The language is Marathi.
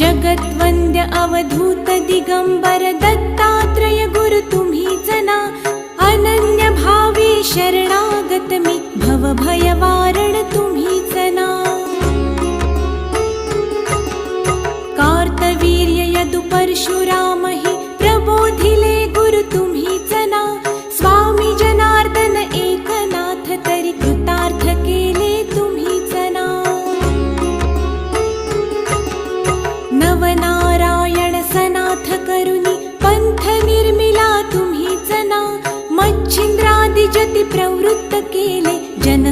जगद्वन्द्य अवधूत दिगंबर दत्तात्रय गुरु तुम्ही जना अनन्य भावे शरणागत मी भव तुम्ही जना. कार्तवीर्य यदु परशुरा जति प्रवृत्त केले जन